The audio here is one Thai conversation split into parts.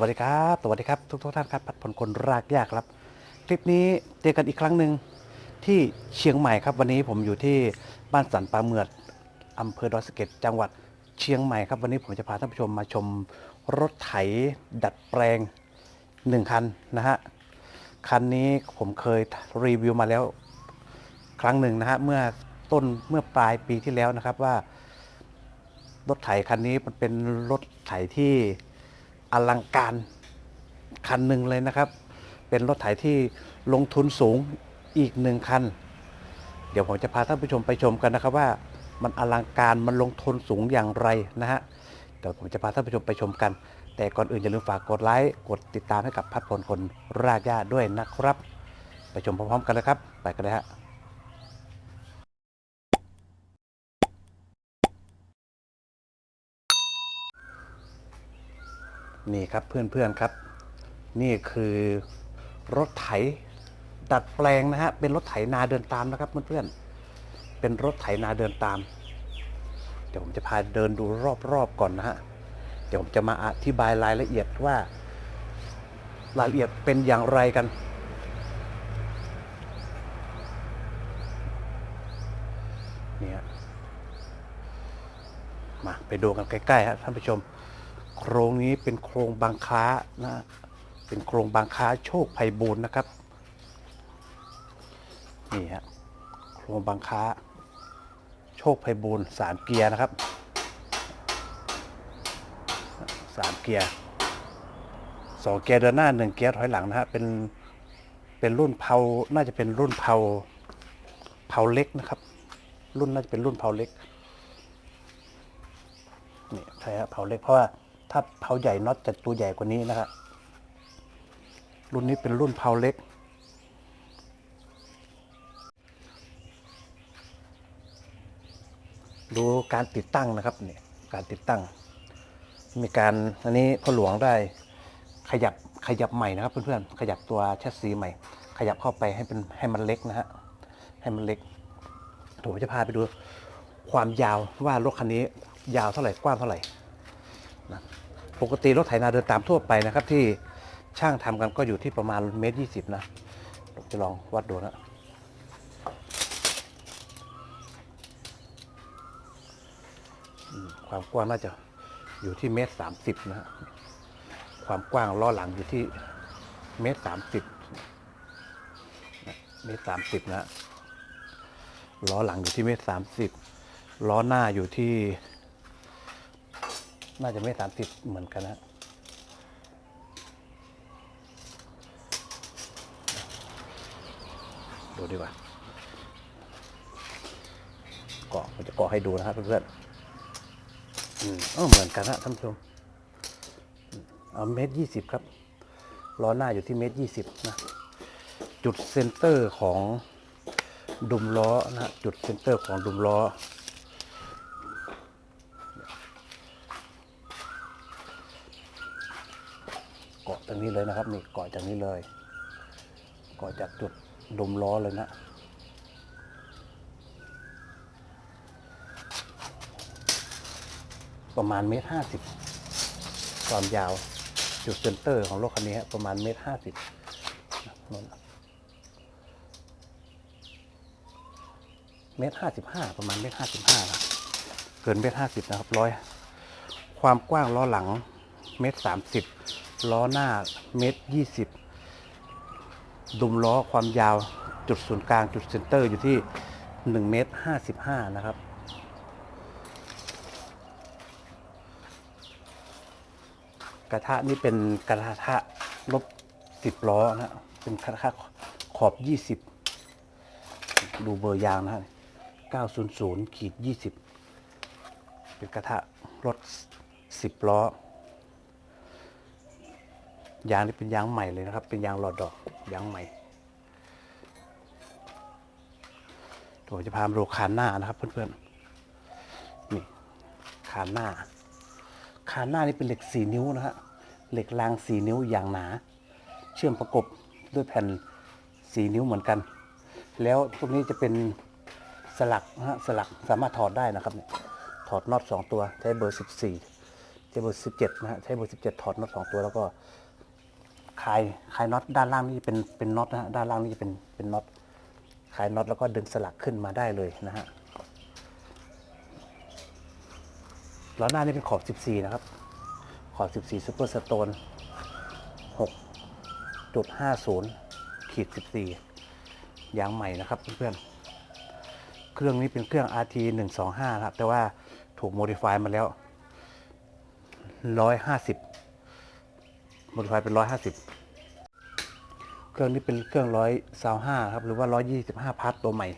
สวัสดีครับ สวัสดีครับทุกทุกท่านครับพัดพลคนรากยากครับ คลิปนี้เจอกันอีกครั้งหนึ่งที่เชียงใหม่ครับ วันนี้ผมอยู่ที่บ้านสันปลาเมือดอำเภอดอยสะเก็ดจังหวัดเชียงใหม่ครับ วันนี้ผมจะพาท่านผู้ชมมาชมรถไถดัดแปลงหนึ่งคันนะฮะคันนี้ผมเคยรีวิวมาแล้วครั้งหนึ่งนะฮะเมื่อต้นเมื่อปลายปีที่แล้วนะครับว่ารถไถคันนี้มันเป็นรถไถที่ อลังการคันหนึ่งเลยนะครับ เป็นรถไถที่ลงทุนสูงอีกหนึ่งคัน เดี๋ยวผมจะพาท่านผู้ชมไปชมกันนะครับว่ามันอลังการมันลงทุนสูงอย่างไรนะฮะเดี๋ยวผมจะพาท่านผู้ชมไปชมกัน แต่ก่อนอื่นอย่าลืมฝากกดไลค์กดติดตามให้กับพัดพลคนรากหญ้าด้วยนะครับ ไปชมพร้อมๆกันเลยครับ ไปกันเลยฮะ นี่ครับเพื่อนๆครับ นี่คือรถไถดัดแปลงนะฮะเป็นรถไถนาเดินตามนะครับเพื่อนๆเป็นรถไถนาเดินตาม เดี๋ยวผมจะพาเดินดูรอบๆก่อนนะฮะเดี๋ยวผมจะมาอธิบายรายละเอียดว่ารายละเอียดเป็นอย่างไรกันเนี่ยมาไปดูกันใกล้ๆฮะท่านผู้ชม โครงนี้เป็นโครงบางค้านะเป็นโครงบางค้าโชคภัยบูลย์นะครับนี่ฮะโครงบางค้า โชคภัยบูลย์สามเกียร์นะครับสามเกียร์สองเกียร์เดินหน้าหนึ่งเกียร์ถอยหลังนะฮะเป็นเป็นรุ่นเผาน่าจะเป็นรุ่นเผาเผาเล็กนะครับ รุ่นน่าจะเป็นรุ่นเผาเล็กนี่ใช่ฮะเผาเล็กเพราะว่า ถ้าเผาใหญ่น็อตจะตัวใหญ่กว่านี้นะครับรุ่นนี้เป็นรุ่นเผาเล็ก ดูการติดตั้งนะครับเนี่ยการติดตั้ง มีการอันนี้พ่อหลวงได้ขยับขยับใหม่นะครับ เพื่อนๆขยับตัวแชสซีใหม่ ขยับเข้าไปให้เป็นให้มันเล็กนะฮะให้มันเล็กผมจะพาไปดูความยาวว่ารถคันนี้ยาวเท่าไหร่กว้างเท่าไหร่ ปกติรถไถนาเดินตามทั่วไปนะครับ ที่ช่างทำกันก็อยู่ที่ประมาณเมตรยี่สิบนะผมจะลองวัดดูนะความกว้างน่าจะอยู่ที่เมตรสามสิบนะความกว้างล้อหลังอยู่ที่เมตรสามสิบเมตรสามสิบนะล้อหลังอยู่ที่เมตรสามสิบล้อหน้าอยู่ที่ น่าจะเมตรสามสิบเหมือนกันนะดูดีกว่าเกาะผมจะเกาะให้ดูนะครับเพื่อนๆอืมเออเหมือนกันนะท่านผู้ชมเอาเมตรยี่สิบครับล้อหน้าอยู่ที่เมตรยี่สิบนะ จุดเซนเตอร์ของดุมล้อนะ จุดเซนเตอร์ของดุมล้อ เกาะตรงนี้เลยนะครับนี่เกาะจากนี้เลยเกาะจากจุดดมล้อเลยนะประมาณเมตรห้าสิบความยาวจุดเซนเตอร์ของรถคันนี้ประมาณเมตรห้าสิบเมตรห้าสิบห้าประมาณเมตรห้าสิบห้านะเกินเมตรห้าสิบนะครับร้อยความกว้างล้อหลังเมตรสามสิบ ล้อหน้าเมตรยี่สิบดุมล้อความยาวจุดศูนย์กลางจุดเซนเตอร์อยู่ที่หนึ่งเมตรห้าสิบห้านะครับ กระทะนี่เป็นกระทะลบสิบล้อนะเป็นกระทะขอบยี่สิบดูเบอร์ยางนะฮะ900ขีด20 เป็นกระทะรถ 10 ล้อ ยางนี่เป็นยางใหม่เลยนะครับ เป็นยางหลอดดอกยางใหม่เดี๋ยวผมจะพามาดูคานหน้านะครับ เพื่อนๆนี่คานหน้าคานหน้านี่เป็นเหล็ก4นิ้วนะฮะเหล็กราง4นิ้วอย่างหนา เชื่อมประกบด้วยแผ่น4นิ้วเหมือนกัน แล้วพวกนี้จะเป็นสลักนะฮะสลักสามารถถอดได้นะครับเนี่ยถอดน็อตสองตัวใช้เบอร์14ใช้เบอร์สิบเจ็ดนะฮะใช้เบอร์สิบเจ็ดถอดน็อตสองตัวแล้วก็ คลายคลายน็อตด้านล่างนี่เป็นเป็นน็อตนะฮะด้านล่างนี่เป็นเป็นน็อตคลายน็อตแล้วก็ดึงสลักขึ้นมาได้เลยนะฮะล้อหน้านี่เป็นขอบ 14 นะครับ ขอบ 14 Super Stone 6.50ขีด14 ยางใหม่นะครับเพื่อนๆ เครื่องนี้เป็นเครื่อง RT 125ครับ แต่ว่าถูกโมดิฟายมาแล้ว 150 โมดิฟายเป็น150เครื่องนี้เป็นเครื่อง125ครับ หรือว่า125พัทตัวใหม่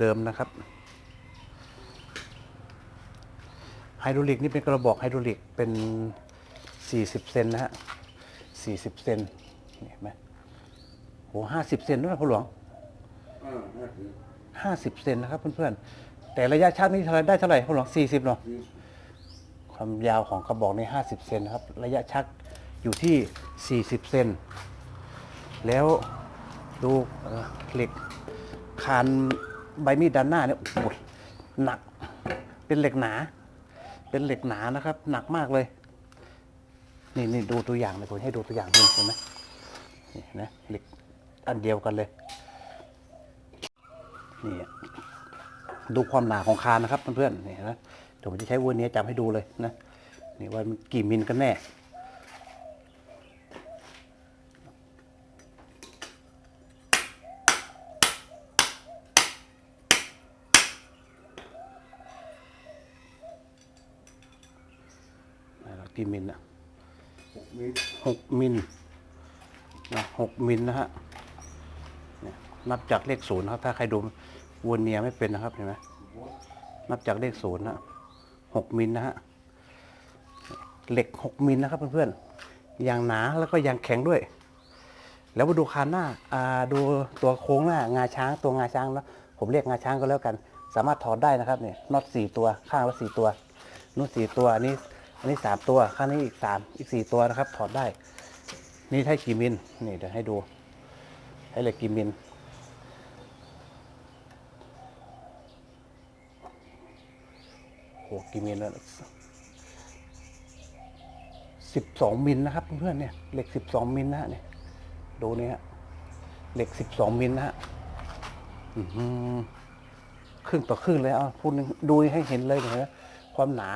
เดิมๆนะครับไฮดรอลิกนี่เป็นกระบอกไฮดรอลิกเป็น 40 เซนนะฮะ 40 เซนเห็นไหมโห50เซนด้วยนะพ่อหลวงห้าสิบห้าสิบเซนนะครับเพื่อนๆ แต่ระยะชักนี่เท่าไรได้เท่าไหร่พ่อหลวงสี่สิบเนาะ ความยาวของกระบอกนี่ห้าสิบเซนครับ ระยะชัก อยู่ที่สี่สิบเซน แล้วดูเหล็กคานใบมีดด้านหน้าเนี่ยโอ้โหหนัก เป็นเหล็กหนา เป็นเหล็กหนานะครับ หนักมากเลย นี่นี่ดูตัวอย่างเลยผมให้ดูตัวอย่างดูเห็นไหมนี่นะเหล็กอันเดียวกันเลย นี่อะดูความหนาของคานนะครับเพื่อนๆนี่นะเดี๋ยวผมจะใช้วอร์เนี้ยจำให้ดูเลยนะนี่ว่ามันกี่มิลกันแน่ ไหนล่ะ กี่มิลอะหกเมตรหกมิลนะหกมิลนะฮะเนี่ยนับจากเลขศูนย์นะครับ ถ้าใครดูเวอร์เนียไม่เป็นนะครับเห็นไหมนับจากเลขศูนย์นะหกมิลนะฮะเหล็กหกมิลนะครับเพื่อนๆอย่างหนาแล้วก็อย่างแข็งด้วย แล้วมาดูคานหน้าอ่าดูตัวโค้งหน้างาช้างตัวงาช้างนะผมเรียกงาช้างก็แล้วกัน สามารถถอดได้นะครับเนี่ยน็อตสี่ตัวข้างละสี่ตัวนู่นสี่ตัวอันนี้ อันนี้สามตัว ข้างนี้อีกสามอีกสี่ตัวนะครับ ถอดได้ นี่ใช้กี่มิลนี่เดี๋ยวให้ดู ให้เหล็กกี่มิลโหกี่มิลแล้วสิบสองมิลนะครับเพื่อนๆเนี่ยเหล็กสิบสองมิลนะฮะเนี่ยดูนี่ฮะเหล็กสิบสองมิลนะฮะอื้อหือครึ่งต่อครึ่งเลยเอาพูดดูให้เห็นเลยนไหมความหนา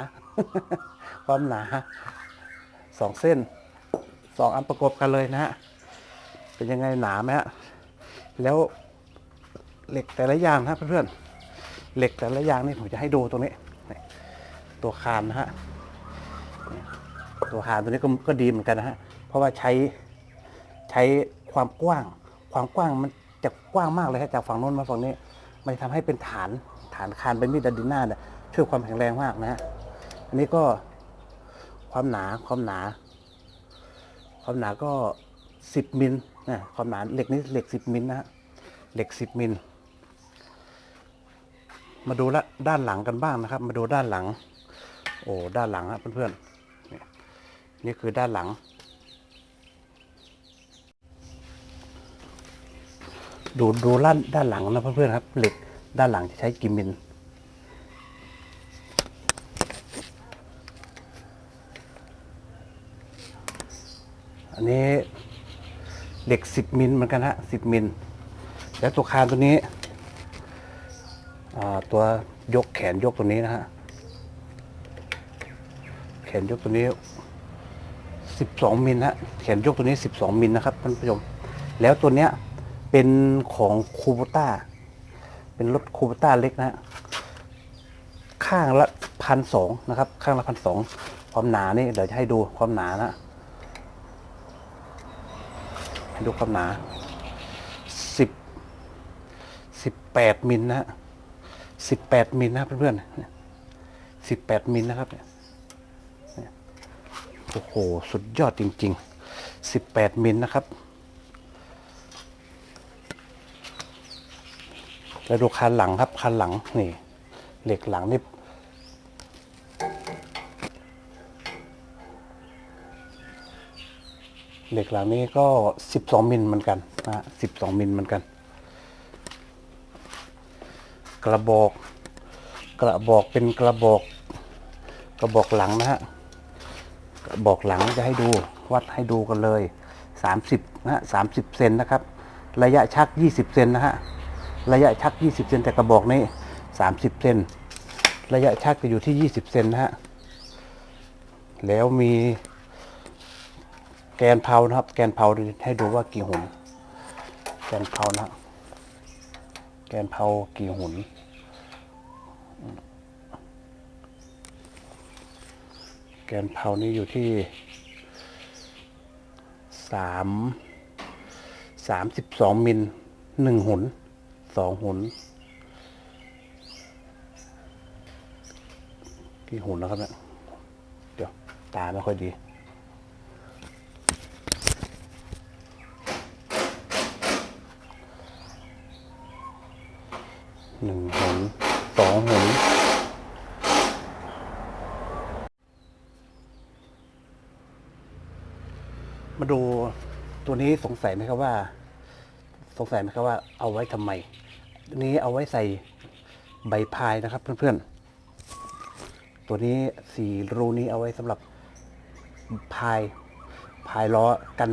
ความหนาสองเส้นสองอันประกบกันเลยนะฮะเป็นยังไงหนาไหมฮะแล้วเหล็กแต่ละอย่างนะเพื่อนๆเหล็กแต่ละอย่างนี่ผมจะให้ดูตรงนี้ตัวคานนะฮะตัวคานตัวนี้ก็ก็ดีเหมือนกันนะฮะเพราะว่าใช้ใช้ความกว้าง ความกว้างมันจะกว้างมากเลยครับจากฝั่งโน้นมาฝั่งนี้ มันจะทำให้เป็นฐานฐานคานเป็นมีดดินหน้าเนี่ยช่วยความแข็งแรงมากนะฮะอันนี้ก็ ความหนาความหนา ความหนาก็สิบมิลนะความหนาเหล็กนี้เหล็กสิบมิลนะฮะเหล็กสิบมิลมาดูละด้านหลังกันบ้างนะครับ มาดูด้านหลัง โอ้ด้านหลังครับเพื่อนๆนี่คือด้านหลัง ดูดูด้านด้านหลังนะเพื่อนๆครับเหล็กด้านหลังจะใช้กี่มิล อันนี้เหล็กสิบมิลเหมือนกันฮะสิบมิล แล้วตัวคานตัวนี้ ตัวยกแขนยกตัวนี้นะฮะ แขนยกตัวนี้สิบสองมิลฮะ แขนยกตัวนี้สิบสองมิลนะครับท่านผู้ชม แล้วตัวเนี้ยเป็นของคูโบต้า เป็นรถคูโบต้าเล็กนะฮะ ข้างละพันสองนะครับ ข้างละพันสองความหนานี่เดี๋ยวจะให้ดูความหนานะ ดูความหนาสิบสิบแปดมิลนะฮะสิบแปดมิลนะครับเพื่อนๆสิบแปดมิลนะครับโอ้โห สุดยอดจริงๆสิบแปดมิลนะครับ แล้วดูคันหลังครับคันหลังนี่ เหล็กหลังนี่ เหล็กหลังนี้ก็สิบสองมิลเหมือนกันนะฮะสิบสองมิลเหมือนกัน กระบอก กระบอกเป็นกระบอก กระบอกหลังนะฮะกระบอกหลังจะให้ดูวัดให้ดูกันเลย 30นะฮะ30 เซนนะครับ ระยะชัก 20 เซนนะฮะระยะชัก 20 เซนแต่กระบอกนี้ 30 เซนระยะชักจะอยู่ที่ 20 เซนนะฮะแล้วมี แกนเผานะครับ แกนเผาให้ดูว่ากี่หุ่นแกนเผานะแกนเผากี่หุ่นแกนเผานี่อยู่ที่สามสามสิบสองมิลหนึ่งหุนสองหุนกี่หุนแล้วครับเนี่ยเดี๋ยวตาไม่ค่อยดี หนึ่งหุนสองหุนมาดูตัวนี้สงสัยไหมครับว่า สงสัยไหมครับว่าเอาไว้ทำไมนี้เอาไว้ใส่ใบพายนะครับ เพื่อนๆ ตัวนี้สี่รูนี้เอาไว้สำหรับพายพายล้อกัน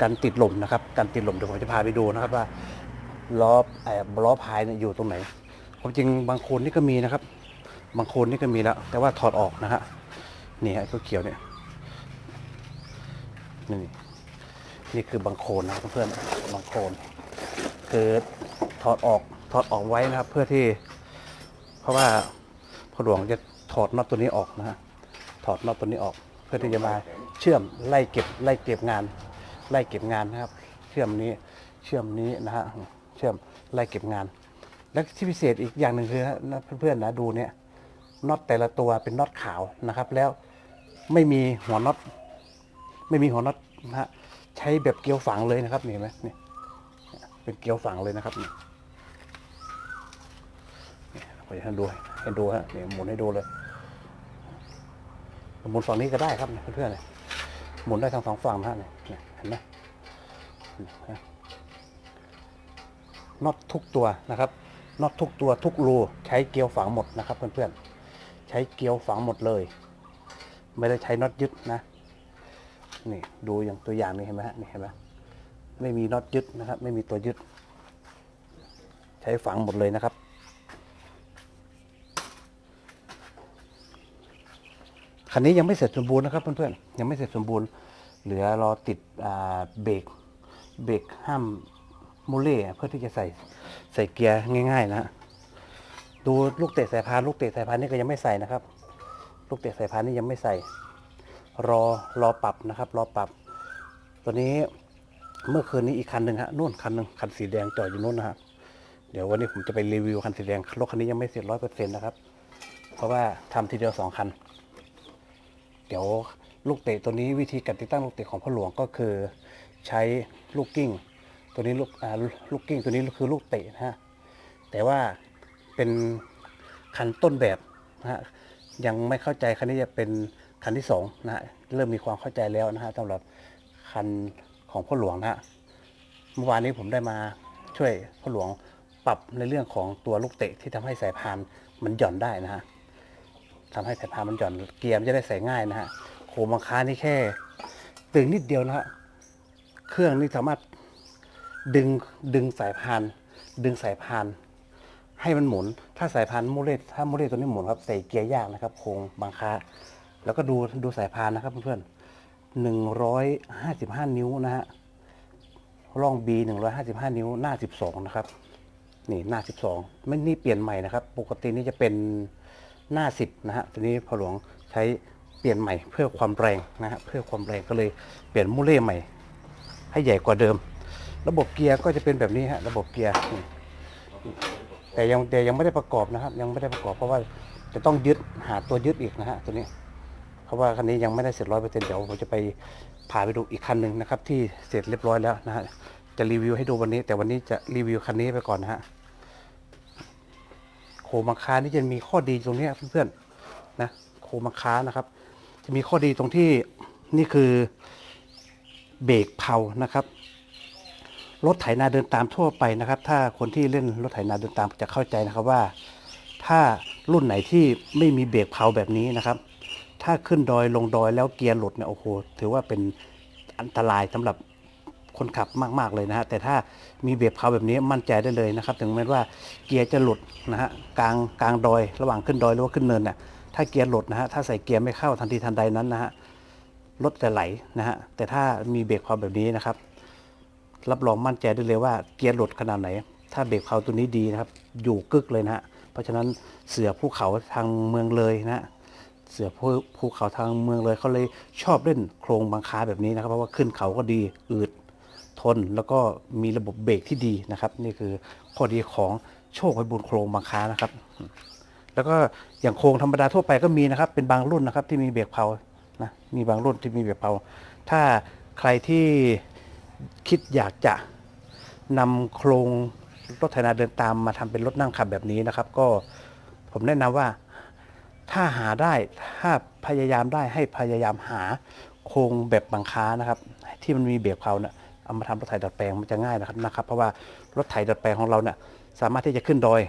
กันติดลมนะครับ กันติดลมเดี๋ยวผมจะพาไปดูนะครับว่า ล้อไอ้ล้อพายเนี่ยอยู่ตรงไหนความจริงบางโคนนี่ก็มีนะครับ บางโคนนี่ก็มีแล้ว แต่ว่าถอดออกนะฮะนี่ฮะเขียวเนี่ยนี่นี่คือบางโคนนะครับเพื่อนบางโคนคือถอดออกถอดออกไว้นะครับ เพื่อที่ เพราะว่าพอหลวงจะถอดน็อตตัวนี้ออกนะฮะถอดน็อตตัวนี้ออก เพื่อที่จะมาเชื่อมไล่เก็บไล่เก็บงาน ไล่เก็บงานนะครับ เชื่อมนี้เชื่อมนี้นะฮะ เชื่อมไล่เก็บงาน และที่พิเศษอีกอย่างหนึ่งคือนะเพื่อนๆนะดูเนี่ยน็อตแต่ละตัวเป็นน็อตขาวนะครับ แล้วไม่มีหัวน็อตไม่มีหัวน็อตนะฮะใช้แบบเกลียวฝังเลยนะครับเห็นไหมนี่เป็นเกลียวฝังเลยนะครับนี่นี่ผมจะให้ดูให้ดูฮะนี่หมุนให้ดูเลยหมุนฝั่งนี้ก็ได้ครับเพื่อนๆเนี่ยหมุนได้ทั้งสองฝั่งนะฮะเนี่ยเห็นไหมนะ น็อตทุกตัวนะครับน็อตทุกตัวทุกรูใช้เกลียวฝังหมดนะครับเพื่อนๆใช้เกลียวฝังหมดเลย ไม่ได้ใช้น็อตยึดนะนี่ดูอย่างตัวอย่างนี้เห็นไหมฮะนี่เห็นไหมไม่มีน็อตยึดนะครับ ไม่มีตัวยึด ใช้ฝังหมดเลยนะครับ คันนี้ยังไม่เสร็จสมบูรณ์นะครับเพื่อนๆยังไม่เสร็จสมบูรณ์ เหลือรอติดเบรกเบรกห้าม โมเล่เพื่อที่จะใส่ใส่เกียร์ง่าย ๆนะฮะดูลูกเตะสายพานลูกเตะสายพานนี่ก็ยังไม่ใส่นะครับ ลูกเตะสายพานนี่ยังไม่ใส่ รอรอปรับนะครับ รอปรับ ตัวนี้เมื่อคืนนี้อีกคันหนึ่งฮะนู่นคันหนึ่งคันสีแดงจอดอยู่นู่นนะฮะเดี๋ยววันนี้ผมจะไปรีวิวคันสีแดงรถคันนี้ยังไม่เสร็จร้อยเปอร์เซ็นต์นะครับ เพราะว่าทำทีเดียวสองคัน เดี๋ยวลูกเตะตัวนี้วิธีการติดตั้งลูกเตะของพ่อหลวงก็คือ ใช้ลูกกิ้ง ตัวนี้ลูกอ่าลูกกิ้งตัวนี้คือลูกเตะนะฮะแต่ว่าเป็นคันต้นแบบนะฮะยังไม่เข้าใจคันนี้จะเป็นคันที่สองนะฮะเริ่มมีความเข้าใจแล้วนะฮะสำหรับคันของพ่อหลวงนะฮะเมื่อวานนี้ผมได้มาช่วยพ่อหลวงปรับในเรื่องของตัวลูกเตะที่ทำให้สายพานมันหย่อนได้นะฮะทำให้สายพานมันหย่อนเกียร์มันจะได้ใส่ง่ายนะฮะโคมบังค้านี่แค่ตึงนิดเดียวนะฮะเครื่องนี่สามารถ ดึงดึงสายพาน ดึงสายพาน ให้มันหมุน ถ้าสายพานโมเลตถ้าโมเลตตัวนี้หมุนครับใส่เกียร์ยากนะครับโครงบางคาแล้วก็ดูดูสายพานนะครับเพื่อนๆหนึ่งร้อยห้าสิบห้านิ้วนะฮะร่อง B หนึ่งร้อยห้าสิบห้านิ้วหน้าสิบสองนะครับ นี่หน้า 12 ไม่นี่เปลี่ยนใหม่นะครับ ปกตินี่จะเป็นหน้า 10 นะฮะทีนี้พอหลวงใช้เปลี่ยนใหม่เพื่อความแรงนะฮะเพื่อความแรงก็เลยเปลี่ยนมูเล่ใหม่ ให้ใหญ่กว่าเดิม ระบบเกียร์ก็จะเป็นแบบนี้ฮะระบบเกียร์แต่ยังแต่ยังไม่ได้ประกอบนะครับ ยังไม่ได้ประกอบเพราะว่าจะต้องยึดหาตัวยึดอีกนะฮะตัวนี้ เพราะว่าคันนี้ยังไม่ได้เสร็จร้อยเปอร์เซ็นต์เดี๋ยวผมจะไปพาไปดูอีกคันหนึ่งนะครับ ที่เสร็จเรียบร้อยแล้วนะฮะจะรีวิวให้ดูวันนี้ แต่วันนี้จะรีวิวคันนี้ไปก่อนนะฮะโคมังคานี่จะมีข้อดีตรงนี้เพื่อนๆนะโคมังคานะครับ จะมีข้อดีตรงที่นี่คือเบรกเพานะครับ รถไถนาเดินตามทั่วไปนะครับ ถ้าคนที่เล่นรถไถนาเดินตามจะเข้าใจนะครับว่า ถ้ารุ่นไหนที่ไม่มีเบรกเพาแบบนี้นะครับ ถ้าขึ้นดอยลงดอยแล้วเกียร์หลุดเนี่ยโอ้โหถือว่าเป็นอันตรายสำหรับคนขับมากๆเลยนะฮะแต่ถ้ามีเบรกเพาแบบนี้มั่นใจได้เลยนะครับ ถึงแม้ว่าเกียร์จะหลุดนะฮะกลางกลางดอย ระหว่างขึ้นดอยหรือว่าขึ้นเนินเนี่ยถ้าเกียร์หลุดนะฮะถ้าใส่เกียร์ไม่เข้าทันทีทันใดนั้นนะฮะรถจะไหลนะฮะแต่ถ้ามีเบรกเพาแบบนี้นะครับ รับรองมั่นใจได้เลยว่าเกียร์หลดขนาดไหน ถ้าเบรกเพาตัวนี้ดีนะครับ อยู่กึกเลยนะฮะเพราะฉะนั้นเสือภูเขาทางเมืองเลยนะฮะเสือภูภูเขาทางเมืองเลยเขาเลยชอบเล่นโครงบังคาแบบนี้นะครับ เพราะว่าขึ้นเขาก็ดีอืดทนแล้วก็มีระบบเบรกที่ดีนะครับ นี่คือข้อดีของโชคไวบุญโครงบังคานะครับ แล้วก็อย่างโครงธรรมดาทั่วไปก็มีนะครับ เป็นบางรุ่นนะครับที่มีเบรกเพานะมีบางรุ่นที่มีเบรกเพาถ้าใครที่ คิดอยากจะนำโครงรถไถนาเดินตามมาทำเป็นรถนั่งขับแบบนี้นะครับ ก็ผมแนะนำว่าถ้าหาได้ถ้าพยายามได้ให้พยายามหาโครงแบบบังค้านะครับ ที่มันมีเบรกเพลาเนี่ยเอามาทำรถไถดัดแปลงมันจะง่ายนะครับนะครับ เพราะว่ารถไถดัดแปลงของเราเนี่ยสามารถที่จะขึ้นดอย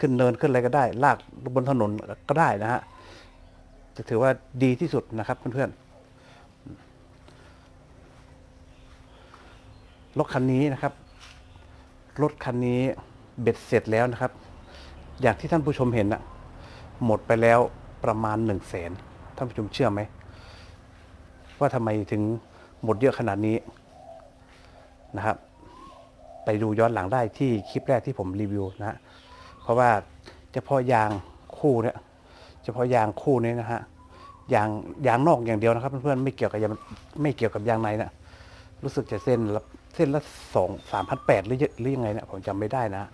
ขึ้นเนินขึ้นอะไรก็ได้ ลากบนถนนก็ได้นะฮะจะถือว่าดีที่สุดนะครับเพื่อนๆ รถคันนี้นะครับ รถคันนี้เบ็ดเสร็จแล้วนะครับ อย่างที่ท่านผู้ชมเห็นนะหมดไปแล้วประมาณหนึ่งแสนท่านผู้ชมเชื่อไหม ว่าทำไมถึงหมดเยอะขนาดนี้นะครับ ไปดูย้อนหลังได้ที่คลิปแรกที่ผมรีวิวนะฮะเพราะว่าเฉพาะยางคู่เนี่ยเฉพาะยางคู่นี้นะฮะยางยางนอกอย่างเดียวนะครับเพื่อนๆไม่เกี่ยวกับยางไม่เกี่ยวกับยางในนะรู้สึกจะเส้นละ เส้นละสองสามพันแปดหรือหรือยังไงเนี่ยผมจำไม่ได้นะ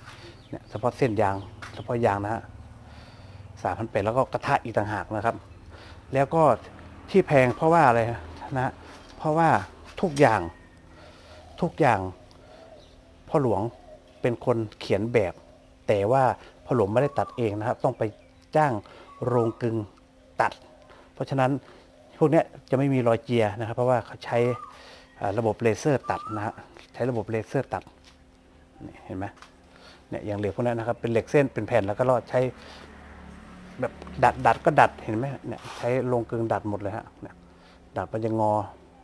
เนี่ยเฉพาะเส้นยาง เฉพาะยางนะฮะสามพันแปดแล้วก็กระทะอีกต่างหากนะครับ แล้วก็ที่แพงเพราะว่าอะไรนะเพราะว่าทุกอย่างทุกอย่างพ่อหลวงเป็นคนเขียนแบบ แต่ว่าพ่อหลวงไม่ได้ตัดเองนะครับ ต้องไปจ้างโรงกึงตัด เพราะฉะนั้นพวกนี้จะไม่มีรอยเจียนะครับ เพราะว่าเขาใช้ ระบบเลเซอร์ตัดนะฮะใช้ระบบเลเซอร์ตัดนี่เห็นไหมเนี่ยอย่างเหล็กพวกนี้นะครับเป็นเหล็กเส้นเป็นแผ่นแล้วก็รอดใช้แบบดัดดัดก็ดัดเห็นไหมเนี่ยใช้ลงกลึงดัดหมดเลยฮะเนี่ยดัดมันจะงอ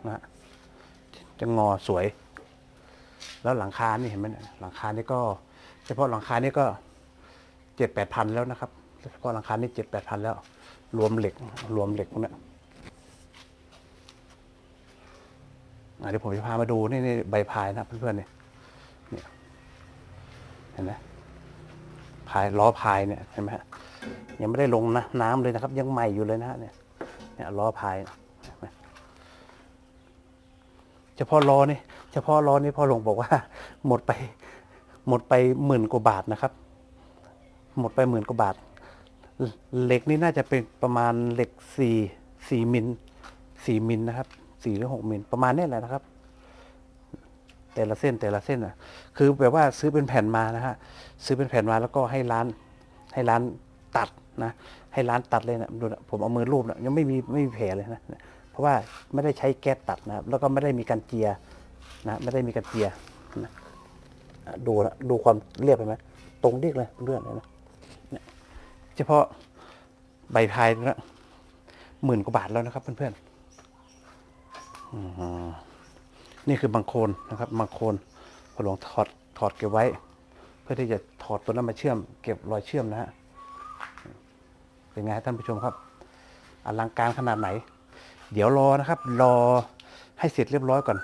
นะฮะจะงอสวย แล้วหลังคานี่เห็นไหมหลังคานี่ก็ เฉพาะหลังคานี่ก็เจ็ดแปดพันแล้วนะครับเฉพาะหลังคานี่เจ็ดแปดพันแล้ว รวมเหล็กรวมเหล็กพวกนี้ยอะ เดี๋ยวผมจะพามาดูนี่นี่ใบพายนะเพื่อนๆเนี่ยเนี่ยเห็นไหมพายล้อพายเนี่ยเห็นไหมฮะยังไม่ได้ลงนะน้ำเลยนะครับ ยังใหม่อยู่เลยนะฮะเนี่ยเนี่ยล้อพายเฉพาะล้อนี่เฉพาะล้อนี่พ่อหลวงบอกว่า หมดไป หมดไปหมื่นกว่าบาทนะครับ หมดไปหมื่นกว่าบาท เหล็กนี่น่าจะเป็นประมาณเหล็กสี่สี่มิลสี่มิลนะครับ สี่หรือหกมิลประมาณนี้แหละนะครับ แต่ละเส้นแต่ละเส้นอะ คือแบบว่าซื้อเป็นแผ่นมานะฮะซื้อเป็นแผ่นมาแล้วก็ให้ร้าน ให้ร้านตัดนะให้ร้านตัดเลยนะดูนะผมเอามือรูปนะยังไม่มีไม่มีแผลเลยนะเพราะว่าไม่ได้ใช้แก๊สตัดนะครับ แล้วก็ไม่ได้มีการเจียนะไม่ได้มีการเจียนะอะดูนะดูความเรียบเห็นไหมตรงเรียกเลยเลื่อนเลยนะเฉพาะใบพายนะหมื่นกว่าบาทแล้วนะครับเพื่อนๆ นี่คือบางโคลนนะครับบางโคลนพอหลวงถอดถอดเก็บไว้ เพื่อที่จะถอดตัวนั้นมาเชื่อม เก็บรอยเชื่อมนะฮะเป็นไงท่านผู้ชมครับอลังการขนาดไหน เดี๋ยวรอนะครับ รอให้เสร็จเรียบร้อยก่อน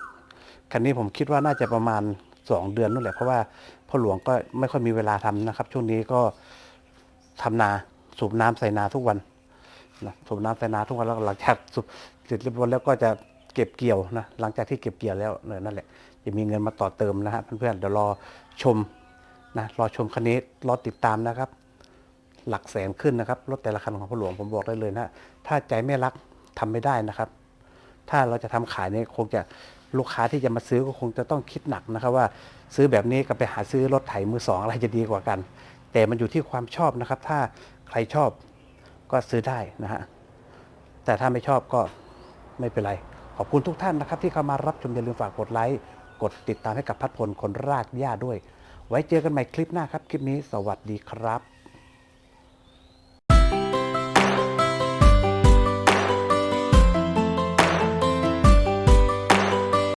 คันนี้ผมคิดว่าน่าจะประมาณสองเดือนนู่นแหละเพราะว่าพ่อหลวงก็ไม่ค่อยมีเวลาทำนะครับ ช่วงนี้ก็ทำนาสูบน้ำใส่นาทุกวันนะสูบน้ำใส่นาทุกวันแล้วหลังจากสูบเสร็จเรียบร้อยแล้วก็จะ เก็บเกี่ยวนะหลังจากที่เก็บเกี่ยวแล้วเนี่ยนั่นแหละจะมีเงินมาต่อเติมนะฮะเพื่อนๆเดี๋ยวรอชมนะรอชมคันนี้รอติดตามนะครับ หลักแสนขึ้นนะครับรถแต่ละคันของพ่อหลวงผมบอกได้เลยนะถ้าใจไม่รักทำไม่ได้นะครับ ถ้าเราจะทำขายเนี่ยคงจะลูกค้าที่จะมาซื้อก็คงจะต้องคิดหนักนะครับ ว่าซื้อแบบนี้กับไปหาซื้อรถไถมือสองอะไรจะดีกว่ากัน แต่มันอยู่ที่ความชอบนะครับ ถ้าใครชอบก็ซื้อได้นะฮะแต่ถ้าไม่ชอบก็ไม่เป็นไร ขอบคุณทุกท่านนะครับ ที่เข้ามารับชมอย่าลืมฝากกดไลค์ กดติดตามให้กับพัดพลคนรากหญ้าด้วย ไว้เจอกันใหม่คลิปหน้าครับ คลิปนี้สวัสดีครับ